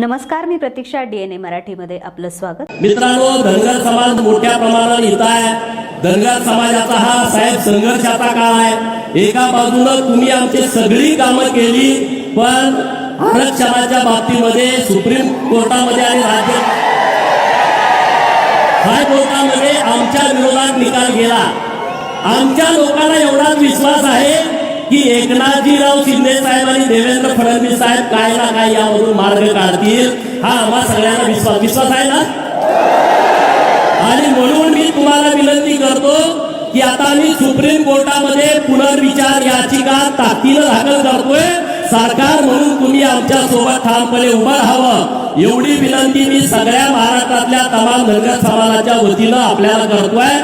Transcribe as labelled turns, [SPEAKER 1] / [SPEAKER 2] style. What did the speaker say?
[SPEAKER 1] नमस्कार मी प्रतीक्षा डीएनए मराठीमध्ये आपलं स्वागत.
[SPEAKER 2] मित्रांनो धनगर समाज मोठ्या प्रमाणावर येत आहे. धनगर समाजाचा हा साहेब संघर्षाचा काळ आहे. एका बाजूनं तुम्ही आमची सगळी कामं केली पण आरक्षणाच्या बाबतीमध्ये सुप्रीम कोर्टामध्ये आणि राज्य हायकोर्टामध्ये आमच्या विरोधात निकाल गेला. आमच्या लोकांना एवढाच विश्वास आहे की एकनाथजीराव शिंदे साहेब आणि देवेंद्र फडणवीस साहेब काय ना काय यावरून मार्ग काढतील? हा आम्हा सगळ्यांना विश्वास विश्वास आहे ना? आणि म्हणून मी तुम्हाला विनंती करतो की आता मी सुप्रीम कोर्टामध्ये पुनर्विचार याचिका ताकदीनं दाखल करतोय. सरकार म्हणून तुम्ही आमच्यासोबत ठामपणे उभं राहावं. एवढी विनंती मी सगळ्या महाराष्ट्रातल्या तमाम धनगर समाजाच्या वतीनं आपल्याला करतोय.